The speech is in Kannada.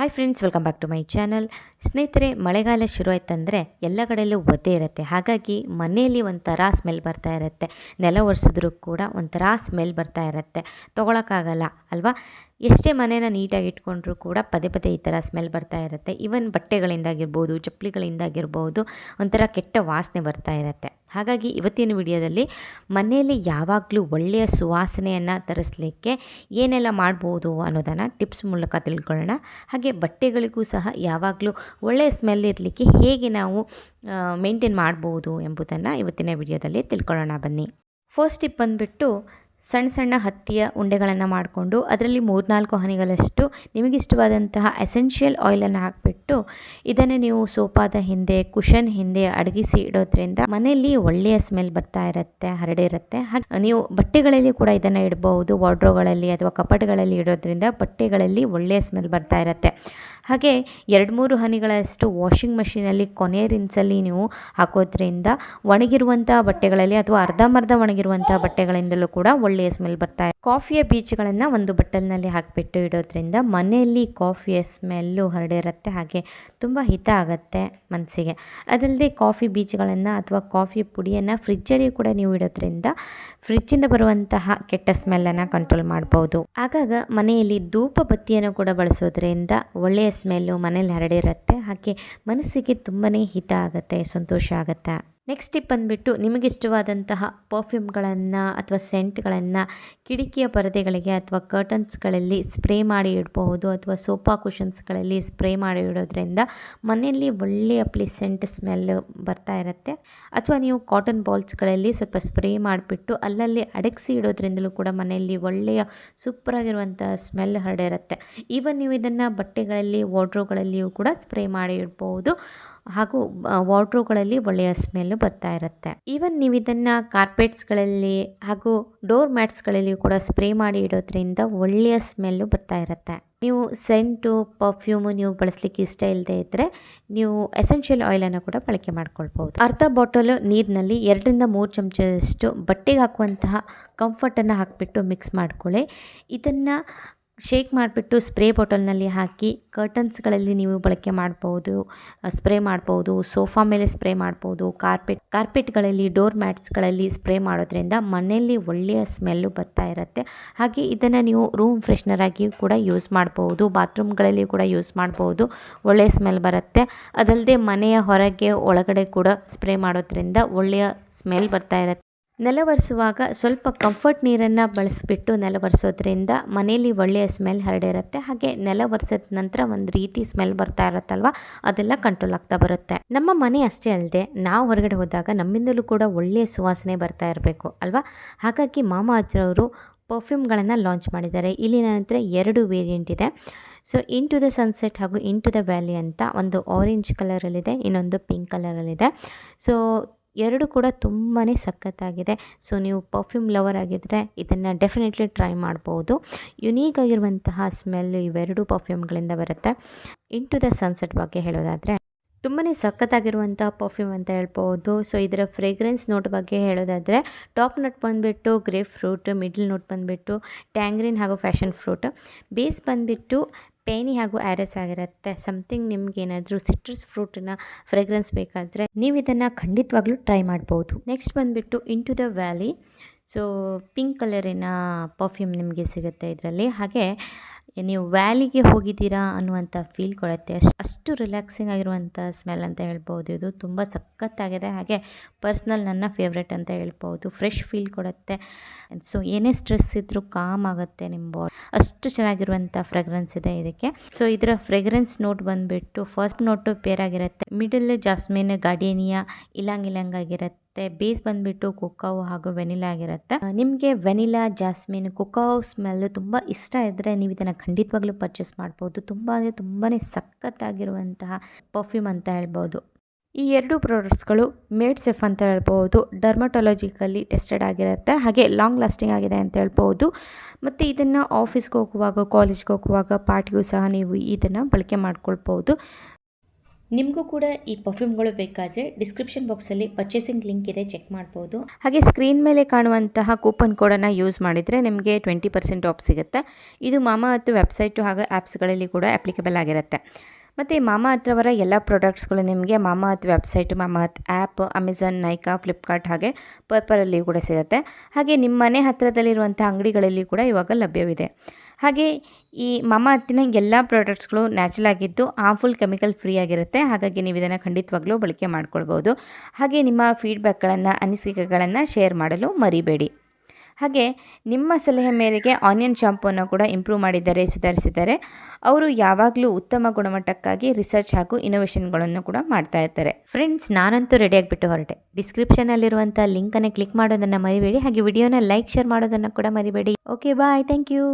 Hi friends welcome back to my channel ಸ್ನೇಹಿತರೆ, ಮಳೆಗಾಲ ಶುರು ಆಯ್ತಂದರೆ ಎಲ್ಲ ಕಡೆಯಲ್ಲೂ ಒದ್ದೆ ಇರುತ್ತೆ. ಹಾಗಾಗಿ ಮನೆಯಲ್ಲಿ ಒಂಥರ ಸ್ಮೆಲ್ ಬರ್ತಾ ಇರುತ್ತೆ. ನೆಲ ಒರೆಸಿದ್ರು ಕೂಡ ಒಂಥರ ಸ್ಮೆಲ್ ಬರ್ತಾ ಇರುತ್ತೆ. ತೊಗೊಳಕ್ಕಾಗಲ್ಲ, ಅಲ್ವಾ? ಎಷ್ಟೇ ಮನೇನ ನೀಟಾಗಿ ಇಟ್ಕೊಂಡ್ರೂ ಕೂಡ ಪದೇ ಪದೇ ಈ ಥರ ಸ್ಮೆಲ್ ಬರ್ತಾ ಇರುತ್ತೆ. ಈವನ್ ಬಟ್ಟೆಗಳಿಂದಾಗಿರ್ಬೋದು, ಚಪ್ಪಲಿಗಳಿಂದಾಗಿರ್ಬೋದು, ಒಂಥರ ಕೆಟ್ಟ ವಾಸನೆ ಬರ್ತಾ ಇರುತ್ತೆ. ಹಾಗಾಗಿ ಇವತ್ತಿನ ವಿಡಿಯೋದಲ್ಲಿ ಮನೆಯಲ್ಲಿ ಯಾವಾಗಲೂ ಒಳ್ಳೆಯ ಸುವಾಸನೆಯನ್ನು ತರಿಸಲಿಕ್ಕೆ ಏನೆಲ್ಲ ಮಾಡ್ಬೋದು ಅನ್ನೋದನ್ನು ಟಿಪ್ಸ್ ಮೂಲಕ ತಿಳ್ಕೊಳ್ಳೋಣ. ಹಾಗೆ ಬಟ್ಟೆಗಳಿಗೂ ಸಹ ಯಾವಾಗಲೂ ಒಳ್ಳೆಯ ಸ್ಮೆಲ್ ಇರಲಿಕ್ಕೆ ಹೇಗೆ ನಾವು ಮೇಂಟೈನ್ ಮಾಡ್ಬೋದು ಎಂಬುದನ್ನು ಇವತ್ತಿನ ವಿಡಿಯೋದಲ್ಲಿ ತಿಳ್ಕೊಳ್ಳೋಣ ಬನ್ನಿ. ಫಸ್ಟ್ ಟಿಪ್ ಬಂದುಬಿಟ್ಟು ಸಣ್ಣ ಸಣ್ಣ ಹತ್ತಿಯ ಉಂಡೆಗಳನ್ನು ಮಾಡಿಕೊಂಡು ಅದರಲ್ಲಿ ಮೂರ್ನಾಲ್ಕು ಹನಿಗಳಷ್ಟು ನಿಮಗಿಷ್ಟವಾದಂತಹ ಎಸೆನ್ಷಿಯಲ್ ಆಯಿಲನ್ನು ಹಾಕಿಬಿಟ್ಟು ಇದನ್ನು ನೀವು ಸೋಪಾದ ಹಿಂದೆ ಕುಷನ್ ಹಿಂದೆ ಅಡಗಿಸಿ ಇಡೋದ್ರಿಂದ ಮನೆಯಲ್ಲಿ ಒಳ್ಳೆಯ ಸ್ಮೆಲ್ ಬರ್ತಾ ಇರುತ್ತೆ ಹರಡಿರುತ್ತೆ ಹಾಗೆ ನೀವು ಬಟ್ಟೆಗಳಲ್ಲಿ ಕೂಡ ಇದನ್ನು ಇಡಬಹುದು ವಾರ್ಡ್ರೋಗಳಲ್ಲಿ ಅಥವಾ ಕಪಟಗಳಲ್ಲಿ ಇಡೋದ್ರಿಂದ ಬಟ್ಟೆಗಳಲ್ಲಿ ಒಳ್ಳೆಯ ಸ್ಮೆಲ್ ಬರ್ತಾ ಇರುತ್ತೆ. ಹಾಗೆ ಎರಡು ಮೂರು ಹನಿಗಳಷ್ಟು ವಾಷಿಂಗ್ ಮಷಿನಲ್ಲಿ ಕೊನೆ ರಿನ್ಸಲ್ಲಿ ನೀವು ಹಾಕೋದ್ರಿಂದ ಒಣಗಿರುವಂಥ ಬಟ್ಟೆಗಳಲ್ಲಿ ಅಥವಾ ಅರ್ಧಂಬರ್ಧ ಒಣಗಿರುವಂಥ ಬಟ್ಟೆಗಳಿಂದಲೂ ಕೂಡ ಒಳ್ಳೆಯ ಸ್ಮೆಲ್ ಬರ್ತಾ ಇದೆ ಕಾಫಿಯ ಬೀಚ್ಗಳನ್ನು ಒಂದು ಬಟ್ಟಲಿನಲ್ಲಿ ಹಾಕಿಬಿಟ್ಟು ಇಡೋದ್ರಿಂದ ಮನೆಯಲ್ಲಿ ಕಾಫಿಯ ಸ್ಮೆಲ್ಲು ಹರಡಿರುತ್ತೆ, ಹಾಗೆ ತುಂಬ ಹಿತ ಆಗುತ್ತೆ ಮನಸ್ಸಿಗೆ. ಅದಲ್ಲದೆ ಕಾಫಿ ಬೀಜಗಳನ್ನು ಅಥವಾ ಕಾಫಿ ಪುಡಿಯನ್ನು ಫ್ರಿಜ್ಜಲ್ಲಿ ಕೂಡ ನೀವು ಇಡೋದ್ರಿಂದ ಫ್ರಿಜ್ಜಿಂದ ಬರುವಂತಹ ಕೆಟ್ಟ ಸ್ಮೆಲ್ಲನ್ನು ಕಂಟ್ರೋಲ್ ಮಾಡ್ಬೋದು. ಆಗಾಗ ಮನೆಯಲ್ಲಿ ಧೂಪ ಬತ್ತಿಯನ್ನು ಕೂಡ ಬಳಸೋದ್ರಿಂದ ಒಳ್ಳೆಯ ಸ್ಮೆಲ್ಲು ಮನೇಲಿ ಹರಡಿರುತ್ತೆ ಹಾಗೆ ಮನಸ್ಸಿಗೆ ತುಂಬಾ ಹಿತ ಆಗುತ್ತೆ ಸಂತೋಷ ಆಗುತ್ತೆ. ನೆಕ್ಸ್ಟ್ ಟಿಪ್ ಬಂದುಬಿಟ್ಟು ನಿಮಗಿಷ್ಟವಾದಂತಹ ಪರ್ಫ್ಯೂಮ್ಗಳನ್ನು ಅಥವಾ ಸೆಂಟ್ಗಳನ್ನು ಕಿಟಕಿಯ ಪರದೆಗಳಿಗೆ ಅಥವಾ ಕರ್ಟನ್ಸ್ಗಳಲ್ಲಿ ಸ್ಪ್ರೇ ಮಾಡಿ ಇಡಬಹುದು ಅಥವಾ ಸೋಫಾ ಕುಷನ್ಸ್ಗಳಲ್ಲಿ ಸ್ಪ್ರೇ ಮಾಡಿ ಇಡೋದ್ರಿಂದ ಮನೆಯಲ್ಲಿ ಒಳ್ಳೆಯ ಪ್ಲೀಸೆಂಟ್ ಸ್ಮೆಲ್ ಬರ್ತಾ ಇರುತ್ತೆ. ಅಥವಾ ನೀವು ಕಾಟನ್ ಬಾಲ್ಸ್ಗಳಲ್ಲಿ ಸ್ವಲ್ಪ ಸ್ಪ್ರೇ ಮಾಡಿಬಿಟ್ಟು ಅಲ್ಲಲ್ಲಿ ಅಡಗಿಸಿ ಇಡೋದ್ರಿಂದಲೂ ಕೂಡ ಮನೆಯಲ್ಲಿ ಒಳ್ಳೆಯ ಸೂಪರಾಗಿರುವಂಥ ಸ್ಮೆಲ್ ಹರಡಿರುತ್ತೆ. ಈವನ್ ನೀವು ಇದನ್ನು ಬಟ್ಟೆಗಳಲ್ಲಿ ವಾರ್ಡ್ರೋಗಳಲ್ಲಿಯೂ ಕೂಡ ಸ್ಪ್ರೇ ಮಾಡಿ ಇಡ್ಬೋದು ಹಾಗೂ ವಾರ್ಡ್ರೋಗಳಲ್ಲಿ ಒಳ್ಳೆಯ ಸ್ಮೆಲ್ಲು ಬರ್ತಾ ಇರುತ್ತೆ. ಈವನ್ ನೀವು ಇದನ್ನು ಕಾರ್ಪೆಟ್ಸ್ಗಳಲ್ಲಿ ಹಾಗೂ ಡೋರ್ ಮ್ಯಾಟ್ಸ್ಗಳಲ್ಲಿಯೂ ಕೂಡ ಸ್ಪ್ರೇ ಮಾಡಿ ಇಡೋದ್ರಿಂದ ಒಳ್ಳೆಯ ಸ್ಮೆಲ್ಲು ಬರ್ತಾ ಇರುತ್ತೆ. ನೀವು ಸೆಂಟು ಪರ್ಫ್ಯೂಮು ನೀವು ಬಳಸಲಿಕ್ಕೆ ಇಷ್ಟ ಇಲ್ಲದೆ ಇದ್ದರೆ ನೀವು ಎಸೆನ್ಷಿಯಲ್ ಆಯಿಲನ್ನು ಕೂಡ ಬಳಕೆ ಮಾಡ್ಕೊಳ್ಬೋದು ಅರ್ಧ ಬಾಟಲು ನೀರಿನಲ್ಲಿ ಎರಡರಿಂದ ಮೂರು ಚಮಚದಷ್ಟು ಬಟ್ಟೆಗೆ ಹಾಕುವಂತಹ ಕಂಫರ್ಟನ್ನು ಹಾಕಿಬಿಟ್ಟು ಮಿಕ್ಸ್ ಮಾಡ್ಕೊಳ್ಳಿ. ಇದನ್ನು ಶೇಕ್ ಮಾಡಿಬಿಟ್ಟು ಸ್ಪ್ರೇ ಬಾಟಲ್ನಲ್ಲಿ ಹಾಕಿ ಕರ್ಟನ್ಸ್ಗಳಲ್ಲಿ ನೀವು ಬಳಕೆ ಮಾಡ್ಬೋದು, ಸ್ಪ್ರೇ ಮಾಡ್ಬೋದು, ಸೋಫಾ ಮೇಲೆ ಸ್ಪ್ರೇ ಮಾಡ್ಬೋದು, ಕಾರ್ಪೆಟ್, ಕಾರ್ಪೆಟ್ಗಳಲ್ಲಿ, ಡೋರ್ ಮ್ಯಾಟ್ಸ್ಗಳಲ್ಲಿ ಸ್ಪ್ರೇ ಮಾಡೋದ್ರಿಂದ ಮನೆಯಲ್ಲಿ ಒಳ್ಳೆಯ ಸ್ಮೆಲ್ಲು ಬರ್ತಾ ಇರುತ್ತೆ. ಹಾಗೆ ಇದನ್ನು ನೀವು ರೂಮ್ ಫ್ರೆಶ್ನರ್ ಆಗಿಯೂ ಕೂಡ ಯೂಸ್ ಮಾಡ್ಬೋದು, ಬಾತ್ರೂಮ್ಗಳಲ್ಲಿ ಕೂಡ ಯೂಸ್ ಮಾಡ್ಬೋದು, ಒಳ್ಳೆಯ ಸ್ಮೆಲ್ ಬರುತ್ತೆ. ಅದಲ್ಲದೆ ಮನೆಯ ಹೊರಗೆ ಒಳಗಡೆ ಕೂಡ ಸ್ಪ್ರೇ ಮಾಡೋದ್ರಿಂದ ಒಳ್ಳೆಯ ಸ್ಮೆಲ್ ಬರ್ತಾ ಇರುತ್ತೆ. ನೆಲ ಒರೆಸುವಾಗ ಸ್ವಲ್ಪ ಕಂಫರ್ಟ್ ನೀರನ್ನು ಬಳಸಿಬಿಟ್ಟು ನೆಲ ಒರೆಸೋದ್ರಿಂದ ಮನೆಯಲ್ಲಿ ಒಳ್ಳೆಯ ಸ್ಮೆಲ್ ಹರಡಿರುತ್ತೆ. ಹಾಗೆ ನೆಲ ಒರೆಸಿದ ನಂತರ ಒಂದು ರೀತಿ ಸ್ಮೆಲ್ ಬರ್ತಾ ಇರುತ್ತಲ್ವ? ಅದೆಲ್ಲ ಕಂಟ್ರೋಲ್ ಆಗ್ತಾ ಬರುತ್ತೆ. ನಮ್ಮ ಮನೆ ಅಷ್ಟೇ ಅಲ್ಲದೆ ನಾವು ಹೊರಗಡೆ ಹೋದಾಗ ನಮ್ಮಿಂದಲೂ ಕೂಡ ಒಳ್ಳೆಯ ಸುವಾಸನೆ ಬರ್ತಾ ಇರಬೇಕು, ಅಲ್ವಾ? ಹಾಗಾಗಿ ಮಾಮ ಅವರು ಪರ್ಫ್ಯೂಮ್ಗಳನ್ನು ಲಾಂಚ್ ಮಾಡಿದ್ದಾರೆ. ಇಲ್ಲಿ ನಂತರ ಎರಡು ವೇರಿಯಂಟ್ ಇದೆ. So into the sunset ಹಾಗೂ ಇನ್ ಟು ದ ವ್ಯಾಲಿ ಅಂತ ಒಂದು ಆರೆಂಜ್ ಕಲರಲ್ಲಿದೆ ಇನ್ನೊಂದು ಪಿಂಕ್ ಕಲರಲ್ಲಿದೆ ಸೊ ಎರಡು ಕೂಡ ತುಂಬಾ ಸಖತ್ತಾಗಿದೆ. ಸೊ ನೀವು ಪರ್ಫ್ಯೂಮ್ ಲವರ್ ಆಗಿದ್ದರೆ ಇದನ್ನು ಡೆಫಿನೆಟ್ಲಿ ಟ್ರೈ ಮಾಡ್ಬೋದು. ಯುನೀಕ್ ಆಗಿರುವಂತಹ ಸ್ಮೆಲ್ ಇವೆರಡು ಪರ್ಫ್ಯೂಮ್ಗಳಿಂದ ಬರುತ್ತೆ. ಇನ್ ಟು ದ ಸನ್ಸೆಟ್ ಬಗ್ಗೆ ಹೇಳೋದಾದರೆ ತುಂಬಾ ಸಖತ್ತಾಗಿರುವಂಥ ಪರ್ಫ್ಯೂಮ್ ಅಂತ ಹೇಳ್ಬೋದು. ಸೊ ಇದರ ಫ್ರೇಗ್ರೆನ್ಸ್ ನೋಟ್ ಬಗ್ಗೆ ಹೇಳೋದಾದರೆ ಟಾಪ್ ನೋಟ್ ಬಂದುಬಿಟ್ಟು ಗ್ರೇಪ್ ಫ್ರೂಟ್ ಮಿಡ್ಲ್ ನೋಟ್ ಬಂದುಬಿಟ್ಟು ಟ್ಯಾಂಗ್ರೀನ್ ಹಾಗೂ ಫ್ಯಾಷನ್ ಫ್ರೂಟ್ ಬೇಸ್ ಬಂದುಬಿಟ್ಟು ಪೇನಿ ಹಾಗೂ ಆ್ಯರಸ್ ಆಗಿರುತ್ತೆ. ಸಮಥಿಂಗ್ ನಿಮ್ಗೇನಾದರೂ ಸಿಟ್ರಸ್ ಫ್ರೂಟಿನ ಫ್ರೇಗ್ರೆನ್ಸ್ ಬೇಕಾದರೆ ನೀವು ಇದನ್ನು ಖಂಡಿತವಾಗ್ಲೂ ಟ್ರೈ ಮಾಡ್ಬೋದು. ನೆಕ್ಸ್ಟ್ ಬಂದುಬಿಟ್ಟು into the valley so pink ಕಲರಿನ ಪರ್ಫ್ಯೂಮ್ ನಿಮಗೆ ಸಿಗುತ್ತೆ ಇದರಲ್ಲಿ. ಹಾಗೆ ನೀವು ವ್ಯಾಲಿಗೆ ಹೋಗಿದ್ದೀರಾ ಅನ್ನುವಂಥ ಫೀಲ್ ಕೊಡುತ್ತೆ. ಅಷ್ಟು ಅಷ್ಟು ರಿಲ್ಯಾಕ್ಸಿಂಗ್ ಆಗಿರುವಂಥ ಸ್ಮೆಲ್ ಅಂತ ಹೇಳ್ಬೋದು. ಇದು ತುಂಬ ಸಖತ್ತಾಗಿದೆ. ಹಾಗೆ ಪರ್ಸ್ನಲ್ ನನ್ನ ಫೇವ್ರೆಟ್ ಅಂತ ಹೇಳ್ಬೋದು. ಫ್ರೆಶ್ ಫೀಲ್ ಕೊಡುತ್ತೆ. ಸೊ ಏನೇ ಸ್ಟ್ರೆಸ್ ಇದ್ದರೂ ಕಾಮ್ ಆಗುತ್ತೆ ನಿಮ್ಮ ಬಾಡಿ ಅಷ್ಟು ಚೆನ್ನಾಗಿರುವಂಥ ಫ್ರೆಗ್ರೆನ್ಸ್ ಇದೆ ಇದಕ್ಕೆ. ಸೊ ಇದರ ಫ್ರೆಗ್ರೆನ್ಸ್ ನೋಟ್ ಬಂದುಬಿಟ್ಟು first note ಪೇರಾಗಿರುತ್ತೆ middle jasmine gardenia ylang ylang ಆಗಿರುತ್ತೆ. ಬೇಸ್ ಬಂದುಬಿಟ್ಟು ಕೊಕ್ಕಾವ್ ಹಾಗೂ ವೆನಿಲಾ ಆಗಿರುತ್ತೆ. ನಿಮಗೆ ವೆನಿಲಾ, ಜಾಸ್ಮಿನ್ ಕೊಕ್ಕೋ ಸ್ಮೆಲ್ ತುಂಬ ಇಷ್ಟ ಇದ್ದರೆ ನೀವು ಇದನ್ನು ಖಂಡಿತವಾಗ್ಲೂ ಪರ್ಚೇಸ್ ಮಾಡ್ಬೋದು. ತುಂಬ ಅಂದರೆ ತುಂಬಾ ಸಖತ್ತಾಗಿರುವಂತಹ ಪರ್ಫ್ಯೂಮ್ ಅಂತ ಹೇಳ್ಬೋದು. ಈ ಎರಡು ಪ್ರಾಡಕ್ಟ್ಸ್ಗಳು ಮೇಡ್ ಸೆಫ್ ಅಂತ ಹೇಳ್ಬೋದು. ಡರ್ಮಟಾಲಜಿಕಲಿ ಟೆಸ್ಟೆಡ್ ಆಗಿರುತ್ತೆ. ಹಾಗೆ ಲಾಂಗ್ ಲಾಸ್ಟಿಂಗ್ ಆಗಿದೆ ಅಂತ ಹೇಳ್ಬೋದು. ಮತ್ತು ಇದನ್ನು ಆಫೀಸ್ಗೆ ಹೋಗುವಾಗ ಕಾಲೇಜ್ಗೆ ಹೋಗುವಾಗ ಪಾರ್ಟಿಗೂ ಸಹ ನೀವು ಇದನ್ನು ಬಳಕೆ ಮಾಡ್ಕೊಳ್ಬೋದು. ನಿಮಗೂ ಕೂಡ ಈ ಪರ್ಫ್ಯೂಮ್ಗಳು ಬೇಕಾದರೆ ಡಿಸ್ಕ್ರಿಪ್ಷನ್ ಬಾಕ್ಸಲ್ಲಿ ಪರ್ಚೇಸಿಂಗ್ ಲಿಂಕ್ ಇದೆ ಚೆಕ್ ಮಾಡ್ಬೋದು. ಹಾಗೆ ಸ್ಕ್ರೀನ್ ಮೇಲೆ ಕಾಣುವಂತಹ ಕೂಪನ್ ಕೋಡನ್ನು ಯೂಸ್ ಮಾಡಿದರೆ ನಿಮಗೆ ಟ್ವೆಂಟಿ ಪರ್ಸೆಂಟ್ ಆಫ್ ಸಿಗುತ್ತೆ. ಇದು ಮಾಮಾ ಮತ್ತು ವೆಬ್ಸೈಟು ಹಾಗೂ ಆ್ಯಪ್ಸ್ಗಳಲ್ಲಿ ಕೂಡ ಅಪ್ಲಿಕೇಬಲ್ ಆಗಿರುತ್ತೆ. ಮತ್ತು ಮಾಮಾ ಹತ್ರವರ ಎಲ್ಲ ಪ್ರಾಡಕ್ಟ್ಸ್ಗಳು ನಿಮಗೆ ಮಾಮಾ ಹತ್ ವೆಬ್ಸೈಟ್ ಮಾಮಾ ಹತ್ ಆ್ಯಪ್ ಅಮೆಝಾನ್ ನೈಕಾ ಫ್ಲಿಪ್ಕಾರ್ಟ್ ಹಾಗೆ ಪರ್ಪರಲ್ಲಿ ಕೂಡ ಸಿಗುತ್ತೆ. ಹಾಗೆ ನಿಮ್ಮ ಮನೆ ಹತ್ತಿರದಲ್ಲಿರುವಂಥ ಅಂಗಡಿಗಳಲ್ಲಿ ಕೂಡ ಇವಾಗ ಲಭ್ಯವಿದೆ. ಹಾಗೆ ಈ ಮಾಮಾ ಹತ್ತಿನ ಎಲ್ಲ ಪ್ರಾಡಕ್ಟ್ಸ್ಗಳು ನ್ಯಾಚುರಲ್ ಆಗಿದ್ದು ಹಾರ್ಮ್ಫುಲ್ ಕೆಮಿಕಲ್ ಫ್ರೀ ಆಗಿರುತ್ತೆ. ಹಾಗಾಗಿ ನೀವು ಇದನ್ನು ಖಂಡಿತವಾಗ್ಲೂ ಬಳಕೆ ಮಾಡ್ಕೊಳ್ಬೋದು ಹಾಗೆ ನಿಮ್ಮ ಫೀಡ್ಬ್ಯಾಕ್ಗಳನ್ನು ಅನಿಸಿಕೆಗಳನ್ನು ಶೇರ್ ಮಾಡಲು ಮರಿಬೇಡಿ. ಹಾಗೆ ನಿಮ್ಮ ಸಲಹೆ ಮೇರೆಗೆ ಆನಿಯನ್ ಶಾಂಪೂನ ಕೂಡ ಇಂಪ್ರೂವ್ ಮಾಡಿದ್ದಾರೆ, ಸುಧಾರಿಸಿದ್ದಾರೆ. ಅವರು ಯಾವಾಗಲೂ ಉತ್ತಮ ಗುಣಮಟ್ಟಕ್ಕಾಗಿ ರಿಸರ್ಚ್ ಹಾಗೂ ಇನೋವೇಷನ್ಗಳನ್ನು ಕೂಡ ಮಾಡ್ತಾ ಇರ್ತಾರೆ. ಫ್ರೆಂಡ್ಸ್, ನಾನಂತೂ ರೆಡಿಯಾಗಿಬಿಟ್ಟು ಹೊರಟೆ. ಡಿಸ್ಕ್ರಿಪ್ಷನಲ್ಲಿರುವಂಥ ಲಿಂಕನ್ನು ಕ್ಲಿಕ್ ಮಾಡೋದನ್ನು ಮರಿಬೇಡಿ. ಹಾಗೆ ವಿಡಿಯೋನ ಲೈಕ್ ಶೇರ್ ಮಾಡೋದನ್ನು ಕೂಡ ಮರಿಬೇಡಿ. Okay bye thank you